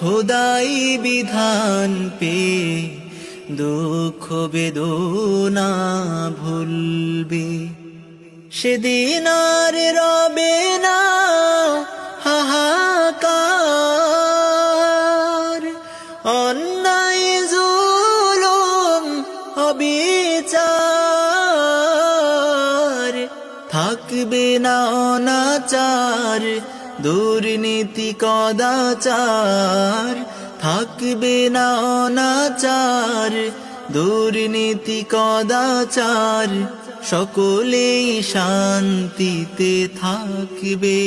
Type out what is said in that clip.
খোদাই বিধান পে দুঃখ বেদনা ভুলবে। সেদিন আর রবে না হাহাকার। অন্যায় জুলুম অবিচার। থাকবে না অনাচার দুর্নীতি কদাচার থাকবে না অনাচার। দুর্নীতি কদাচার সকলেই শান্তিতে থাকবে।